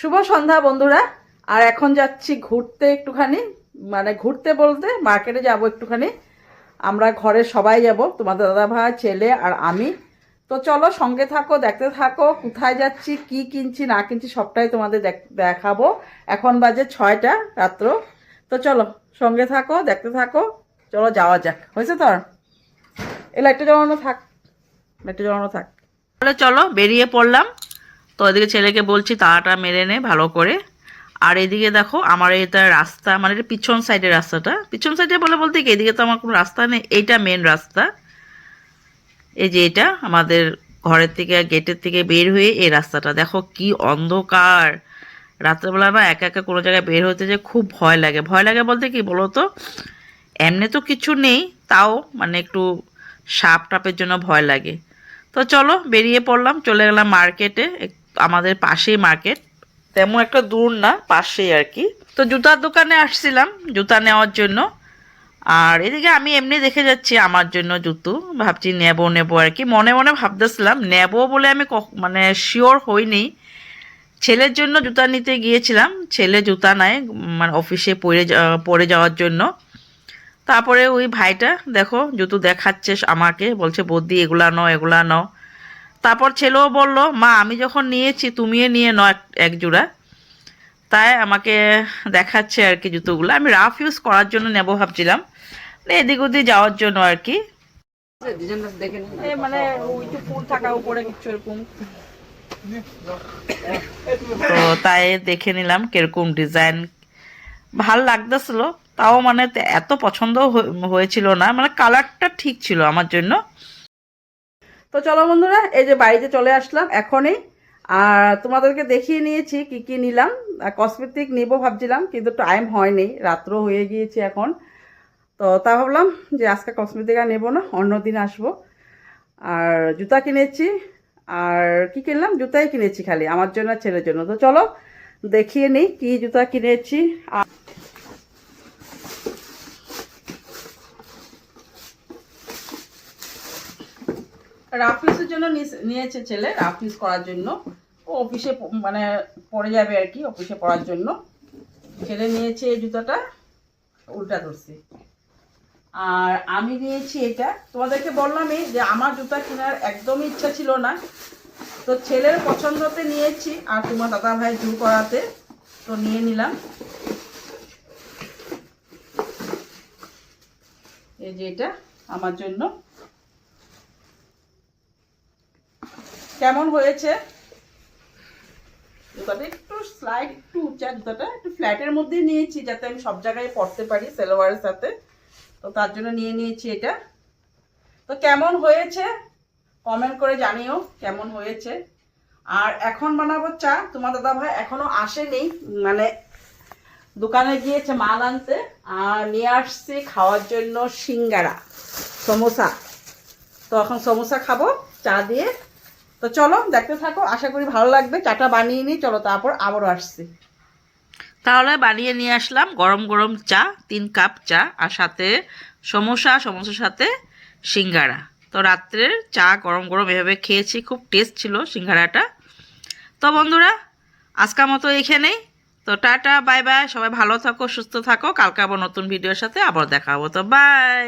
শুভ সন্ধ্যা, বন্ধুরা। আর এখন যাচ্ছি ঘুরতে একটুখানি। মানে ঘুরতে বলতে মার্কেটে যাব একটুখানি। আমরা ঘরে সবাই যাব, তোমাদের দাদা ভাই ছেলে আর আমি। তো চলো সঙ্গে থাকো, দেখতে থাকো, কোথায় যাচ্ছি, কি কিনছি, না কিনছি, সবটাই তোমাদের দেখ- দেখাবো। এখন বাজে ছয়টা রাত্র। তো চলো সঙ্গে থাকো, দেখতে থাকো। চলো যাওয়া যাক। হয়েছে তোর এই লাইটটা জ্বালানো থাক। লাইটটা জ্বালানো থাক। তাহলে চলো বেরিয়ে পড়লাম। তো ওদিকে ছেলেকে বলছি, তাড়াটা মেরে নে ভালো করে। আর এদিকে দেখো, আমার এটা রাস্তা মানে এটা পিছন সাইডের রাস্তাটা। পিছন সাইডে বলে বলতে কি, এদিকে তো আমার কোনো রাস্তা নেই, এইটা মেন রাস্তা। এই যে এটা আমাদের ঘরের থেকে, গেটের থেকে বের হয়ে এই রাস্তাটা। দেখো কি অন্ধকার। রাত্রেবেলা না একা একা কোনো জায়গায় বের হতে যে খুব ভয় লাগে। ভয় লাগে বলতে কি বলো তো এমনি তো কিছু নেই, তাও মানে একটু সাপ টাপের জন্য ভয় লাগে। তো চলো, বেরিয়ে পড়লাম, চলে গেলাম মার্কেটে আমাদের পাশেই মার্কেট তেমন একটা দূর না, পাশেই আর কি। তো জুতার দোকানে আসছিলাম, জুতা নেওয়ার জন্য। আর এদিকে আমি এমনি দেখে যাচ্ছি আমার জন্য জুতো, ভাবছি নেব নেব আর কি। মনে মনে ভাবতেছিলাম, নেব বলে আমি মানে শিওর হইনি। ছেলের জন্য জুতা নিতে গিয়েছিলাম, ছেলে জুতা নেয় মানে অফিসে পরে পরে যাওয়ার জন্য। তারপরে ওই ভাইটা, দেখো, জুতো দেখাচ্ছে আমাকে, বলছে, বৌদি, এগুলা নাও এগুলা নাও। তারপর ছেলেও বলল মা আমি যখন নিয়েছি তুমিও নিয়ে নাও এক- জোড়া। তাই আমাকে দেখাচ্ছে আর কি জুতোগুলো। আমি রাফ ইউজ করার জন্য নেব ভাবছিলাম। এদিক ওদিক যাওয়ার জন্য আর কি। মানে ওই তো ফুল থাকা উপরে কিছু এরকম। তো তাই দেখে নিলাম কীরকম ডিজাইন ভালো লাগতেছিল তাও মানে এত পছন্দ হয়ে- হয়েছিল না। মানে কালারটা ঠিক ছিল আমার জন্য। তো চলো বন্ধুরা, এই যে বাড়িতে চলে আসলাম এখনই। আর তোমাদেরকে দেখিয়ে নিয়েছি কি কি নিলাম। কসমেটিক নিব ভাবছিলাম, কিন্তু টাইম হয়নি রাত্র হয়ে গিয়েছে এখন। তো তা ভাবলাম যে আজকে কসমেটিক আর নেব না অন্য দিন আসব। আর জুতা কিনেছি, আর কি কিনলাম? জুতাই কিনেছি খালি, আমার জন্য ছেলের জন্য। তো চলো, দেখিয়ে নিই কি জুতা কিনেছি। আর রাফ ইউজের জন্য নিয়েছে ছেলে রাফ ইউজ করার জন্য। ও অফিসে মানে পরে যাবে আর কি, অফিসে পড়ার জন্য। ছেলে নিয়েছে এই জুতোটা, উল্টা ধরছি। আর আমি নিয়েছি এটা। তোমাদেরকে বললামই যে আমার জুতা কেনার একদমই ইচ্ছা ছিল না। তো ছেলের পছন্দতে নিয়েছি, আর তোমার দাদা ভাই জু করাতে তো নিয়ে নিলাম। এই যে এটা আমার জন্য। কেমন হয়েছে? জুতাটা একটু স্লাইড একটু উঁচা জুতাটা একটু ফ্ল্যাটের মধ্যেই নিয়েছি, যাতে আমি সব জায়গায় পরতে পারি সেলোয়ারের সাথে। তো তার জন্য নিয়ে নিয়েছি এটা। তো কেমন হয়েছে? কমেন্ট করে জানিও কেমন হয়েছে। আর এখন বানাবো চা। তোমার দাদা ভাই এখনও আসেনি মানে দোকানে গিয়েছে মাল আনতে, আর নিয়ে আসছি খাওয়ার জন্য সিঙ্গারা, সমোসা। তো এখন সমোসা খাব, চা দিয়ে তো চলো, দেখতে থাকো, আশা করি ভালো লাগবে। চাটা বানিয়ে নিই, চলো তারপর আবারও আসছি। তাহলে বানিয়ে নিয়ে আসলাম, গরম গরম চা, তিন কাপ চা, আর সাথে সমোসা, সমোসার সাথে সিঙ্গারা। তো রাত্রের চা গরম গরম এভাবে খেয়েছি, খুব টেস্ট ছিল সিঙ্গারাটা। তো বন্ধুরা, আজকের মতো এখানেই। তো টাটা, বাই বাই, সবাই ভালো থাকো, সুস্থ থাকো, কালকে আবার নতুন ভিডিওর সাথে আবার দেখা হব। তো বাই